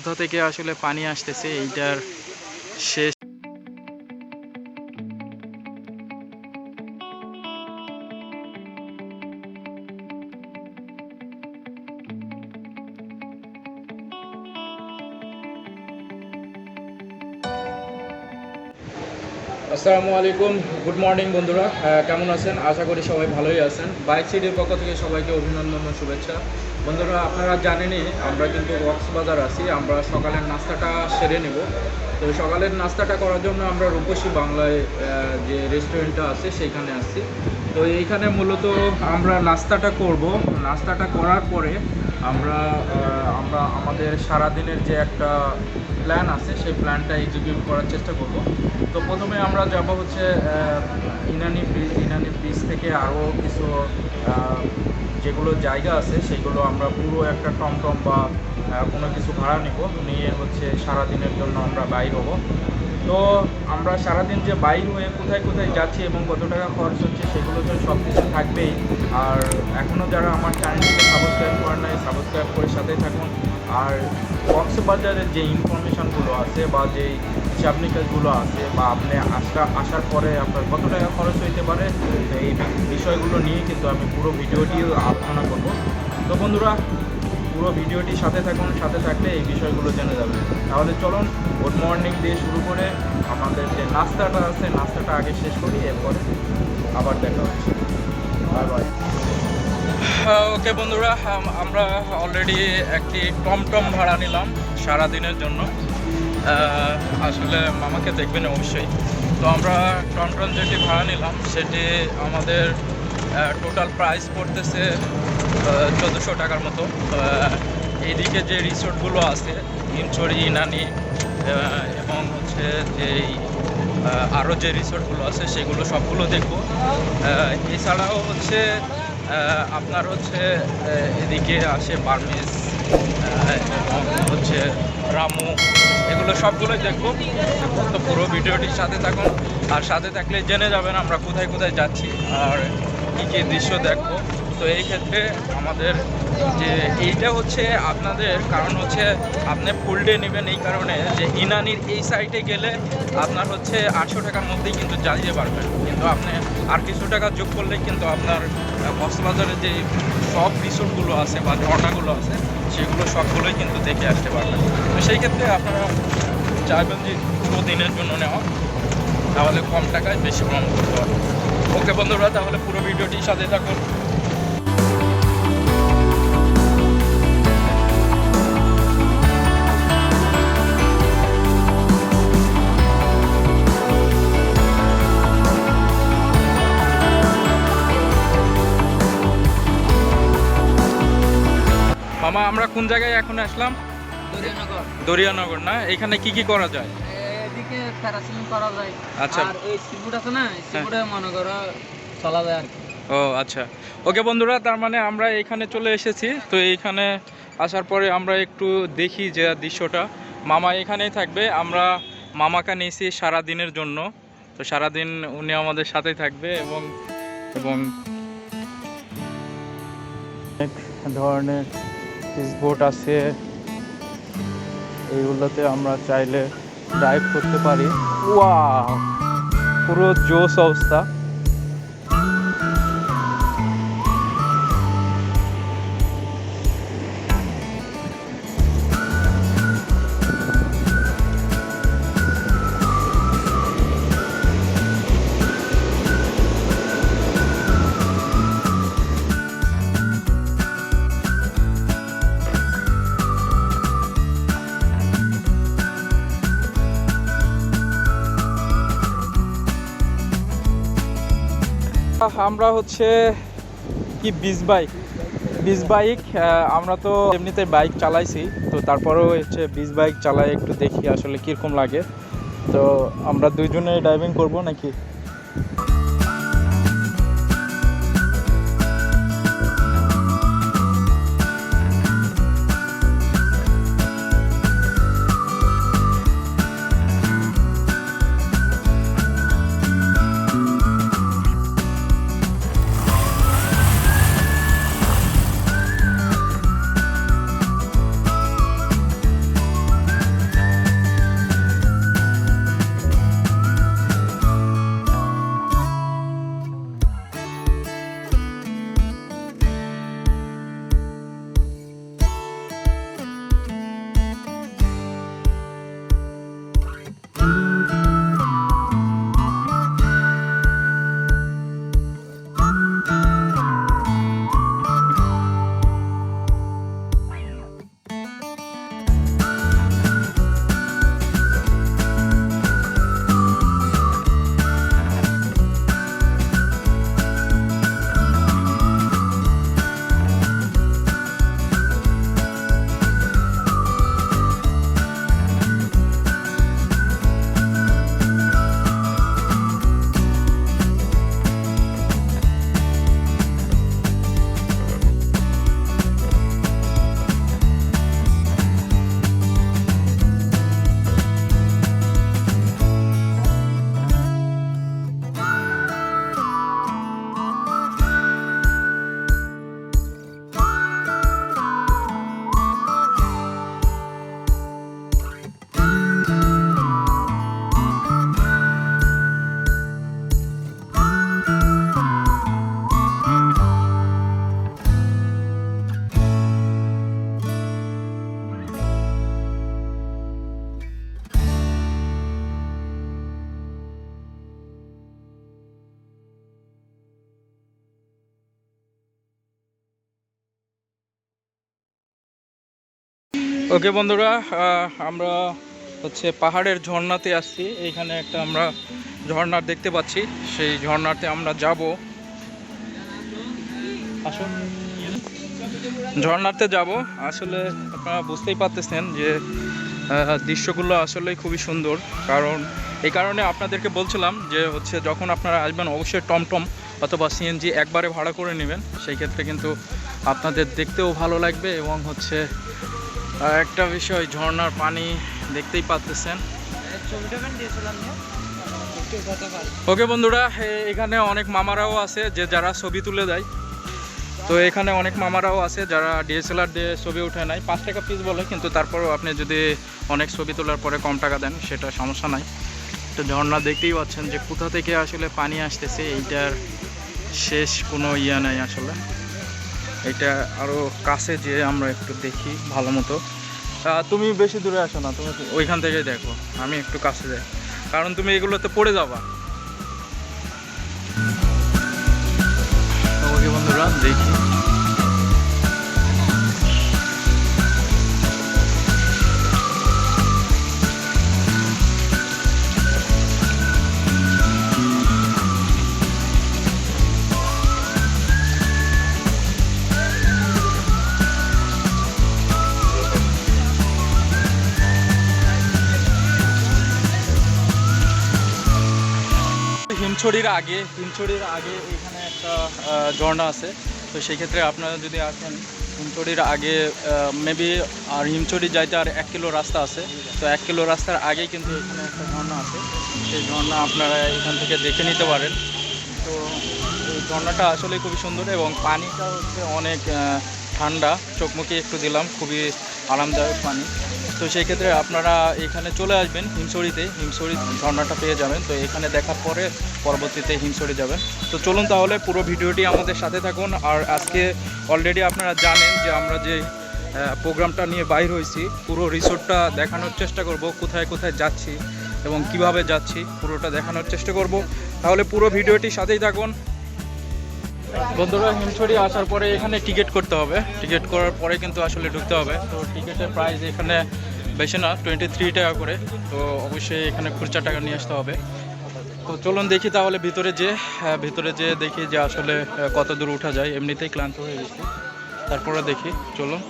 কোথা থেকে আসলে পানি আসতেছে, এইটার শেষ আসসালামু আলাইকুম, গুড মর্নিং বন্ধুরা। কেমন আছেন? আশা করি সবাই ভালোই আছেন। বাইক সিটির পক্ষ থেকে সবাইকে অভিনন্দন ও শুভেচ্ছা। বন্ধুরা, আপনারা জানেনই, আমরা কিন্তু কক্সবাজার আছি, আমরা সকালের নাস্তাটা সেরে নেব। তো সকালের নাস্তাটা করার জন্য আমরা রূপসী বাংলায় যে রেস্টুরেন্টটা আছে সেইখানে আসছি তো এইখানে মূলত আমরা নাস্তাটা করব। নাস্তাটা করার পরে আমরা আমরা আমাদের সারাদিনের যে একটা প্ল্যান আছে, সেই প্ল্যানটা এক্সিকিউট করার চেষ্টা করব। তো প্রথমে আমরা যাব হচ্ছে ইনানি ব্রিজ ইনানি ব্রিজ থেকে আরও কিছু যেগুলো জায়গা আছে, সেগুলো আমরা পুরো একটা টমটম বা কোনো কিছু ভাড়া নিব। নিয়ে হচ্ছে সারাদিনের জন্য আমরা বাইর হব। তো আমরা সারাদিন যে বাইর হয়ে কোথায় কোথায় যাচ্ছি এবং কত টাকা খরচ হচ্ছে, সেগুলো তো সব কিছু থাকবেই। আর এখনও যারা আমার চ্যানেলটিকে সাবস্ক্রাইব করেন নাই সাবস্ক্রাইব করে সাথেই থাকুন। আর কক্সবাজারের যে ইনফরমেশনগুলো আছে বা যেই হিসাব নিকাশগুলো আছে বা আপনি আসা আসার পরে আপনার কত টাকা খরচ হইতে পারে, এই বিষয়গুলো নিয়ে কিন্তু আমি পুরো ভিডিওটি আলোচনা করব। তো বন্ধুরা, পুরো ভিডিওটি সাথে থাকুন, সাথে থাকলে এই বিষয়গুলো জেনে যাবেন তাহলে চলুন, গুড মর্নিং দিয়ে শুরু করে আমাদের যে নাস্তাটা আছে, নাস্তাটা আগে শেষ করি, এরপর আবার দেখা হচ্ছে। Bye bye. ওকে বন্ধুরা, আম- আমরা অলরেডি একটি টমটম ভাড়া নিলাম সারা দিনের জন্য। আসলে মামাকে দেখবেন অবশ্যই। তো আমরা টমটম যেটি ভাড়া নিলাম, সেটি আমাদের টোটাল প্রাইস পড়তেছে চোদ্দোশো টাকার মতো। এইদিকে যে রিসোর্টগুলো আছে ইনচড়ি ইনানি এবং হচ্ছে যেই আরও যে রিসোর্টগুলো আছে, সেগুলো সবগুলো দেখব। এছাড়াও হচ্ছে আপনার হচ্ছে এদিকে আসে বার্মিস হচ্ছে রামু, এগুলো সবগুলোই দেখব তো পুরো ভিডিওটির সাথে থাকুন। আর সাথে থাকলে জেনে যাবেন আমরা কোথায় কোথায় যাচ্ছি আর কী কী দৃশ্য দেখব। তো এই ক্ষেত্রে আমাদের যে এইটা হচ্ছে আপনাদের, কারণ হচ্ছে আপনি ফুল ডে নেবেন এই কারণে যে ইনানির এই সাইটে গেলে আপনার হচ্ছে আটশো টাকার মধ্যেই কিন্তু জ্বালিয়ে পারবেন কিন্তু আপনি আর কিছু টাকা যোগ করলে কিন্তু আপনার কক্সবাজারের যে সব রিসোর্টগুলো আছে বা ঝর্ণাগুলো আছে, সেগুলো সবগুলোই কিন্তু দেখে আসতে পারবেন। তো সেই ক্ষেত্রে আপনারা চাইবেন যে পুরো দিনের জন্য নেওয়া, তাহলে কম টাকায় বেশি ভ্রমণ করতে পারবেন। ওকে বন্ধুরা, তাহলে পুরো ভিডিওটি সাথে থাকুন। কোন জায়গায় এখন আসলাম? দরিয়ানগর। না? এখানে কি কি করা যায়? এদিকে প্যারাসিলিং করা যায়। আচ্ছা। আর ওই সিপুট আছে না সিপুটে মনে করো চলা যায় আর কি। ও আচ্ছা। ওকে বন্ধুরা তার মানে আমরা এখানে চলে এসেছি। তো এইখানে আসার পরে আমরা একটু দেখি যে দৃশ্যটা। মামা এখানেই থাকবে আমরা মামাকে নিয়েছি সারা দিনের জন্য। তো সারাদিন উনি আমাদের সাথেই থাকবে এবং এবং অনেক ধরনের বোট আছে এইগুলোতে আমরা চাইলে ড্রাইভ করতে পারি। ওয়া পুরো জোস অবস্থা। আমরা হচ্ছে কি বিস বাইক বিস বাইক আমরা তো এমনিতে বাইক চালাইছি, তো তারপরেও হচ্ছে বিস বাইক চালাই একটু দেখি আসলে কীরকম লাগে। তো আমরা দুইজনে ড্রাইভিং করব নাকি? ওকে বন্ধুরা আমরা হচ্ছে পাহাড়ের ঝর্ণাতে আসছি। এইখানে একটা আমরা ঝর্ণার দেখতে পাচ্ছি। সেই ঝর্ণাতে আমরা যাব। আসুন। ঝর্ণাতে যাব। আসলে আপনারা বুঝতেই পারতেছেন যে দৃশ্যগুলো আসলেই খুবই সুন্দর। কারণ এই কারণে আপনাদেরকে বলছিলাম যে, হচ্ছে যখন আপনারা আসবেন, অবশ্যই টমটম অথবা সিএনজি একবারে ভাড়া করে নেবেন। সেই ক্ষেত্রে কিন্তু আপনাদের দেখতেও ভালো লাগবে এবং হচ্ছে একটা বিষয়, ঝর্ণার পানি দেখতেই পাচ্তেছেন ওকে বন্ধুরা এখানে অনেক মামারাও আছে যে যারা ছবি তুলে দেয়। তো এখানে অনেক মামারাও আছে যারা ডিএসএলআর দিয়ে ছবি উঠে নেয় পাঁচ টাকা পিস বলে, কিন্তু তারপরেও আপনি যদি অনেক ছবি তোলার পরে কম টাকা দেন, সেটা সমস্যা নাই। তো ঝর্ণা দেখতেই পাচ্ছেন যে কোথা থেকে আসলে পানি আসতেছে, এইটার শেষ কোনো ইয়া নাই আসলে। এটা আরও কাছে যে আমরা একটু দেখি, ভালো মতো। তুমি বেশি দূরে আসো না, তুমি ওইখান থেকে দেখো, আমি একটু কাছে যাই। কারণ তুমি এগুলোতে পড়ে যাবা। বন্ধুরা, দেখি। হিমছড়ির আগে হিমছড়ির আগে এখানে একটা ঝর্ণা আছে। তো সেই ক্ষেত্রে আপনারা যদি আসেন হিমছড়ির আগে মেবি আর হিমছড়ি যাইতে আর এক কিলো রাস্তা আছে। তো এক কিলো রাস্তার আগেই কিন্তু এখানে একটা ঝর্ণা আছে। সেই ঝর্ণা আপনারা এখান থেকে দেখে নিতে পারেন। তো এই ঝর্ণাটা আসলে খুবই সুন্দর এবং পানিটা হচ্ছে অনেক ঠান্ডা। চোখমুখে একটু দিলাম, খুবই আরামদায়ক পানি। তো সেই ক্ষেত্রে আপনারা এখানে চলে আসবেন হিমছড়িতে হিমছড়ি ঝর্ণাটা পেয়ে যাবেন। তো এখানে দেখার পরে পরবর্তীতে হিমছড়ি যাবেন। তো চলুন তাহলে পুরো ভিডিওটি আমাদের সাথে থাকুন। আর আজকে অলরেডি আপনারা জানেন যে আমরা যে প্রোগ্রামটা নিয়ে বাইর হয়েছি, পুরো রিসোর্টটা দেখানোর চেষ্টা করব, কোথায় কোথায় যাচ্ছি এবং কীভাবে যাচ্ছি, পুরোটা দেখানোর চেষ্টা করব। তাহলে পুরো ভিডিওটি সাথেই থাকুন। বন্ধুরা, হিমছড়ি আসার পরে এখানে টিকিট করতে হবে। টিকিট করার পরে কিন্তু আসলে ঢুকতে হবে। তো টিকিটের প্রাইস এখানে বেশি না টোয়েন্টি থ্রি টাকা করে। তো অবশ্যই এখানে খুচরা টাকা নিয়ে আসতে হবে। তো চলুন দেখি তাহলে ভিতরে যে ভিতরে যে দেখি যে আসলে কত দূর উঠা যায়। এমনিতেই ক্লান্ত হয়ে গেছি। তারপরে দেখি, চলুন।